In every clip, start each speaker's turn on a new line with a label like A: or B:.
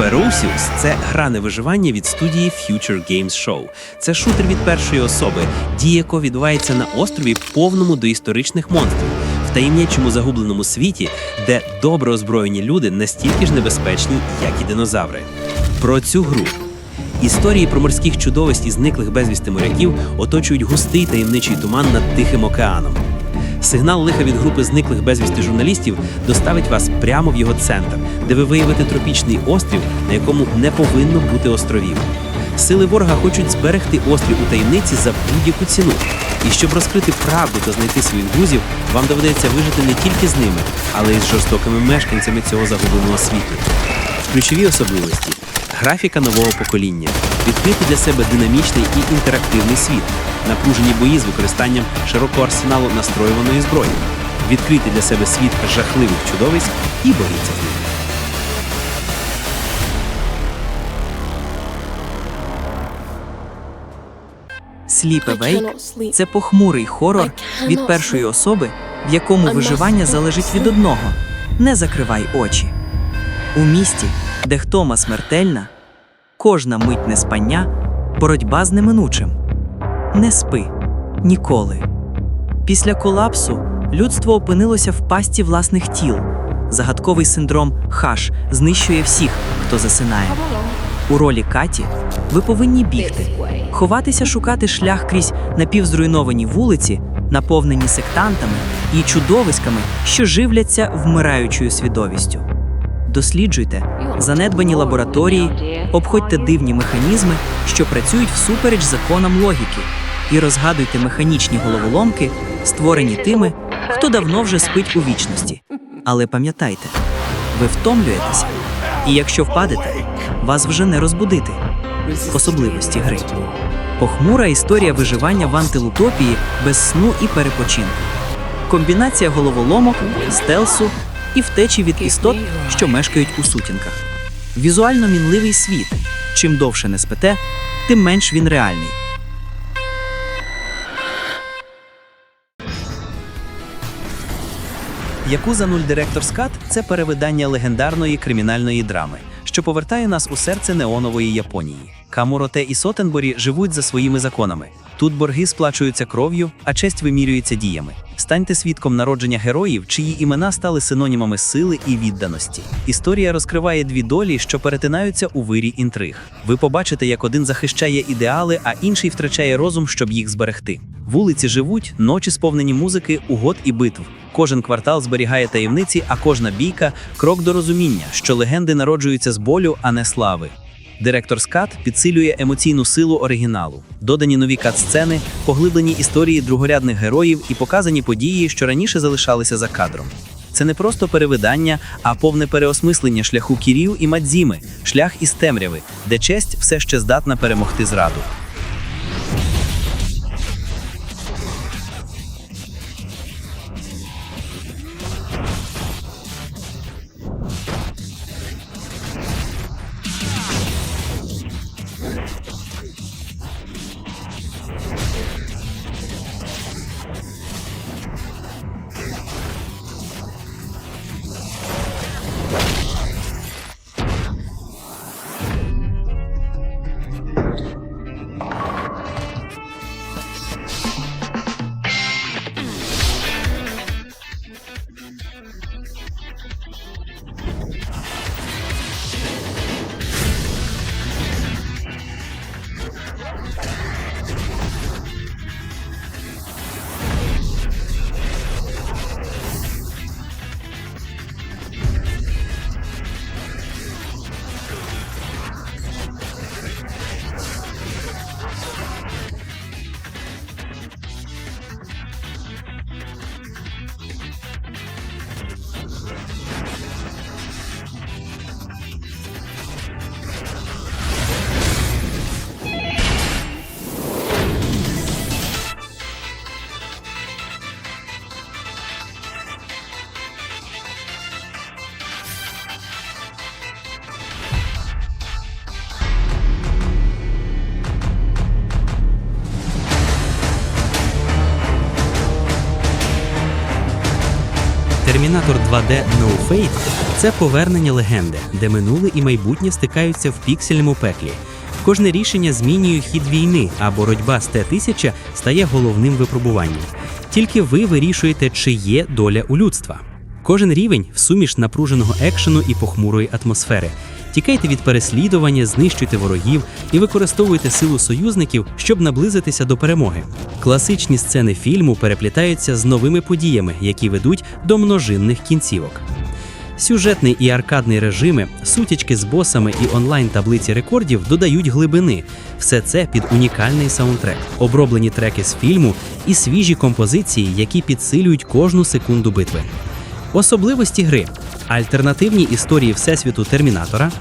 A: Ferocious – це гра на виживання від студії Future Games Show. Це шутер від першої особи, дія якого відбувається на острові, повному доісторичних монстрів, в таємничому загубленому світі, де добре озброєні люди настільки ж небезпечні, як і динозаври. Про цю гру. Історії про морських чудовиськ і зниклих безвісти моряків оточують густий таємничий туман над Тихим океаном. Сигнал лиха від групи зниклих безвісти журналістів доставить вас прямо в його центр, де ви виявите тропічний острів, на якому не повинно бути островів. Сили ворога хочуть зберегти острів у таємниці за будь-яку ціну. І щоб розкрити правду та знайти своїх друзів, вам доведеться вижити не тільки з ними, але й з жорстокими мешканцями цього загубленого світу. Ключові особливості графіка нового покоління, відкрити для себе динамічний і інтерактивний світ, напружені бої з використанням широкого арсеналу настроюваної зброї, відкрити для себе світ жахливих чудовиськ і боріться з ними.
B: Cannot sleep.
C: – це похмурий хорор від першої особи, в якому виживання залежить від одного не закривай очі. У місті, де втома смертельна, кожна мить неспання, боротьба з неминучим. Не спи ніколи. Після колапсу людство опинилося в пасті власних тіл. Загадковий синдром хаш знищує всіх, хто засинає. У ролі Каті ви повинні бігти, ховатися, шукати шлях крізь напівзруйновані вулиці, наповнені сектантами і чудовиськами, що живляться вмираючою свідомістю. Досліджуйте занедбані лабораторії, обходьте дивні механізми, що працюють всупереч законам логіки, і розгадуйте механічні головоломки, створені тими, хто давно вже спить у вічності. Але пам'ятайте, ви втомлюєтеся, і якщо впадете, вас вже не розбудити. Особливості гри. Похмура історія виживання в антилутопії без сну і перепочинку. Комбінація головоломок, стелсу і втечі від істот, що мешкають у сутінках. Візуально мінливий світ. Чим довше не спите, тим менш він реальний.
A: Якуза Нуль Директор Скат це перевидання легендарної кримінальної драми, що повертає нас у серце неонової Японії. Камуроте і Сотенборі живуть за своїми законами. Тут борги сплачуються кров'ю, а честь вимірюється діями. Станьте свідком народження героїв, чиї імена стали синонімами сили і відданості. Історія розкриває дві долі, що перетинаються у вирі інтриг. Ви побачите, як один захищає ідеали, а інший втрачає розум, щоб їх зберегти. Вулиці живуть, ночі сповнені музики, угод і битв. Кожен квартал зберігає таємниці, а кожна бійка крок до розуміння, що легенди народжуються з болю, а не слави. Директор Скат підсилює емоційну силу оригіналу, додані нові кат-сцени, поглиблені історії другорядних героїв і показані події, що раніше залишалися за кадром. Це не просто перевидання, а повне переосмислення шляху Кірів і Мадзіми, шлях із темряви, де честь все ще здатна перемогти зраду. Thank you. Термінатор 2D No Fate – це повернення легенди, де минуле і майбутнє стикаються в піксельному пеклі. Кожне рішення змінює хід війни, а боротьба з Т-1000 стає головним випробуванням. Тільки ви вирішуєте, чи є доля у людства. Кожен рівень в суміш напруженого екшену і похмурої атмосфери. Тікайте від переслідування, знищуйте ворогів і використовуйте силу союзників, щоб наблизитися до перемоги. Класичні сцени фільму переплітаються з новими подіями, які ведуть до множинних кінцівок. Сюжетний і аркадний режими, сутічки з босами і онлайн таблиці рекордів додають глибини. Все це під унікальний саундтрек, оброблені треки з фільму і свіжі композиції, які підсилюють кожну секунду битви. Особливості гри: альтернативні історії Всесвіту Термінатора,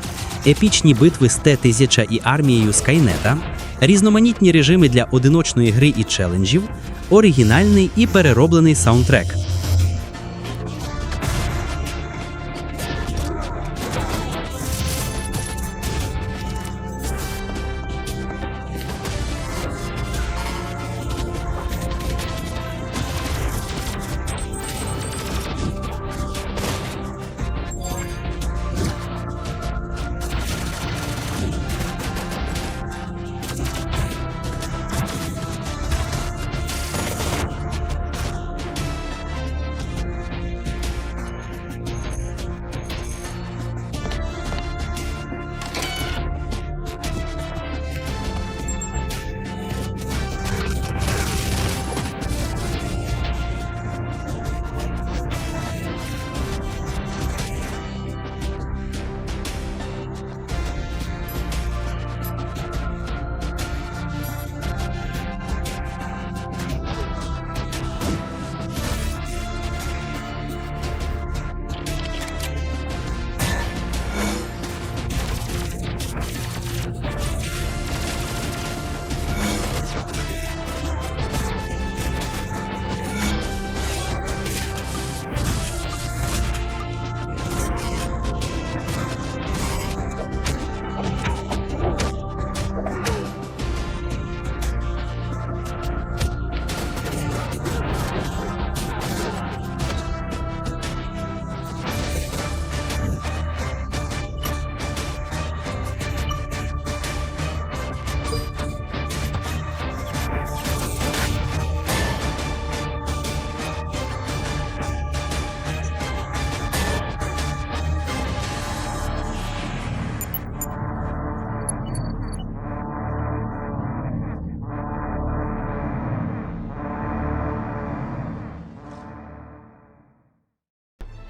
A: епічні битви з Т-1000 і армією Скайнета, різноманітні режими для одиночної гри і челенджів, оригінальний і перероблений саундтрек.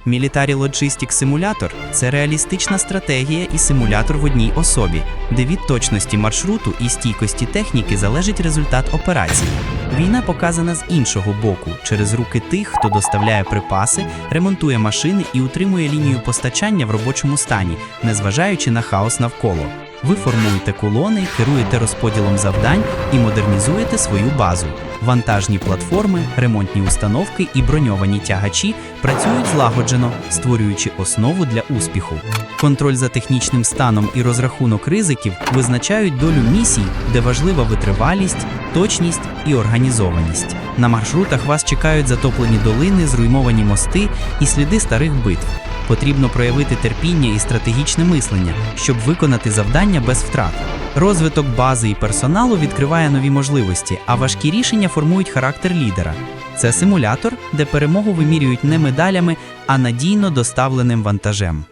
B: Military Logistics Simulator – це реалістична стратегія і симулятор в одній особі, де від точності маршруту і стійкості техніки залежить результат операції. Війна показана з іншого боку, через руки тих, хто доставляє припаси, ремонтує машини і утримує лінію постачання в робочому стані, незважаючи на хаос навколо. Ви формуєте колони, керуєте розподілом завдань і модернізуєте свою базу. Вантажні платформи, ремонтні установки і броньовані тягачі працюють злагоджено, створюючи основу для успіху. Контроль за технічним станом і розрахунок ризиків визначають долю місій, де важлива витривалість, точність і організованість. На маршрутах вас чекають затоплені долини, зруйновані мости і сліди старих битв. Потрібно проявити терпіння і стратегічне мислення, щоб виконати завдання без втрат. Розвиток бази і персоналу відкриває нові можливості, а важкі рішення формують характер лідера. Це симулятор, де перемогу вимірюють не медалями, а надійно доставленим вантажем.